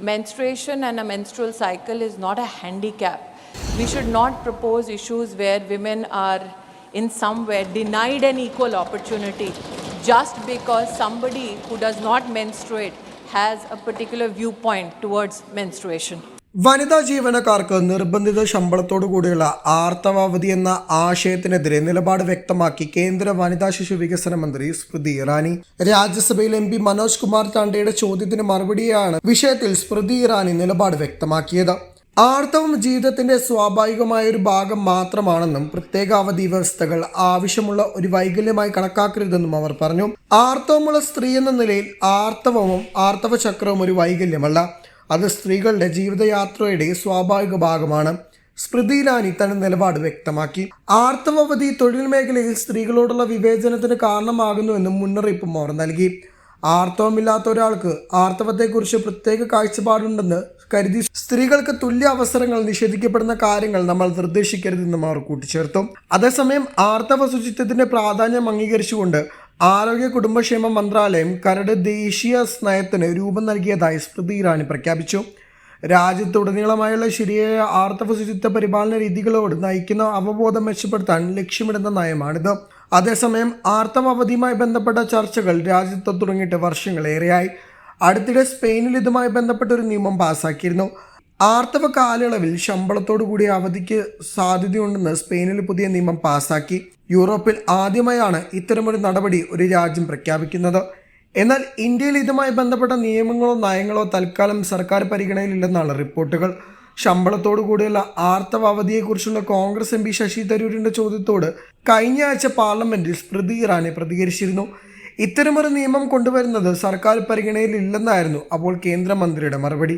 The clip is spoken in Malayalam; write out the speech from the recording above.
menstruation and a menstrual cycle is not a handicap. We should not propose issues where women are in some way denied an equal opportunity just because somebody who does not menstruate has a particular viewpoint towards menstruation. വനിതാ ജീവനക്കാർക്ക് നിർബന്ധിത ശമ്പളത്തോടു കൂടിയുള്ള ആർത്തവാവധി എന്ന ആശയത്തിനെതിരെ നിലപാട് വ്യക്തമാക്കി കേന്ദ്ര വനിതാ ശിശു വികസന മന്ത്രി സ്മൃതി ഇറാനി. രാജ്യസഭയിൽ എം പി മനോജ് കുമാർ ചാണ്ടയുടെ ചോദ്യത്തിന് മറുപടിയാണ് വിഷയത്തിൽ സ്മൃതി ഇറാനി നിലപാട് വ്യക്തമാക്കിയത്. ആർത്തവം ജീവിതത്തിന്റെ സ്വാഭാവികമായ ഒരു ഭാഗം മാത്രമാണെന്നും പ്രത്യേക അവധി വ്യവസ്ഥകൾ ആവശ്യമുള്ള ഒരു വൈകല്യമായി കണക്കാക്കരുതെന്നും അവർ പറഞ്ഞു. ആർത്തവമുള്ള സ്ത്രീ എന്ന നിലയിൽ ആർത്തവവും ആർത്തവ ചക്രവും ഒരു വൈകല്യമല്ല. അത് സ്ത്രീകളുടെ ജീവിതയാത്രയുടെ സ്വാഭാവിക ഭാഗമാണ്. സ്മൃതി ഇറാനി തന്റെ നിലപാട് വ്യക്തമാക്കി. ആർത്തവവധി തൊഴിൽ മേഖലയിൽ സ്ത്രീകളോടുള്ള വിവേചനത്തിന് കാരണമാകുന്നുവെന്നും മുന്നറിയിപ്പും അവർ നൽകി. ആർത്തവമില്ലാത്ത ഒരാൾക്ക് ആർത്തവത്തെക്കുറിച്ച് പ്രത്യേക കാഴ്ചപ്പാടുണ്ടെന്ന് കരുതി സ്ത്രീകൾക്ക് തുല്യ അവസരങ്ങൾ നിഷേധിക്കപ്പെടുന്ന കാര്യങ്ങൾ നമ്മൾ നിർദ്ദേശിക്കരുതെന്നും അവർ കൂട്ടിച്ചേർത്തു. അതേസമയം ആർത്തവ ശുചിത്വത്തിന്റെ പ്രാധാന്യം അംഗീകരിച്ചുകൊണ്ട് ആരോഗ്യ കുടുംബക്ഷേമ മന്ത്രാലയം കരട് ദേശീയ നയത്തിന് രൂപം നൽകിയതായി സ്മൃതി ഇറാനി പ്രഖ്യാപിച്ചു. രാജ്യത്തുടനീളമായുള്ള ശരിയായ ആർത്തവ ശുചിത്വ പരിപാലന രീതികളോട് നയിക്കുന്ന അവബോധം മെച്ചപ്പെടുത്താൻ ലക്ഷ്യമിടുന്ന നയമാണിത്. അതേസമയം ആർത്തവ അവധിയുമായി ബന്ധപ്പെട്ട ചർച്ചകൾ രാജ്യത്ത് തുടങ്ങിയിട്ട് വർഷങ്ങളേറെയായി. അടുത്തിടെ സ്പെയിനിൽ ഇതുമായി ബന്ധപ്പെട്ട ഒരു നിയമം പാസാക്കിയിരുന്നു. ആർത്തവ കാലയളവിൽ ശമ്പളത്തോടു കൂടിയ അവധിക്ക് സാധ്യതയുണ്ടെന്ന് സ്പെയിനിൽ പുതിയ നിയമം പാസാക്കി. യൂറോപ്പിൽ ആദ്യമായാണ് ഇത്തരമൊരു നടപടി ഒരു രാജ്യം പ്രഖ്യാപിക്കുന്നത്. എന്നാൽ ഇന്ത്യയിൽ ഇതുമായി ബന്ധപ്പെട്ട നിയമങ്ങളോ നയങ്ങളോ തൽക്കാലം സർക്കാർ പരിഗണനയിലില്ലെന്നാണ് റിപ്പോർട്ടുകൾ. ശമ്പളത്തോടു കൂടിയുള്ള ആർത്തവ അവധിയെക്കുറിച്ചുള്ള കോൺഗ്രസ് എം പി ശശി തരൂരിന്റെ ചോദ്യത്തോട് കഴിഞ്ഞ ആഴ്ച പാർലമെന്റിൽ സ്മൃതി ഇറാനി പ്രതികരിച്ചിരുന്നു. ഇത്തരമൊരു നിയമം കൊണ്ടുവരുന്നത് സർക്കാർ പരിഗണനയിലില്ലെന്നായിരുന്നു അപ്പോൾ കേന്ദ്രമന്ത്രിയുടെ മറുപടി.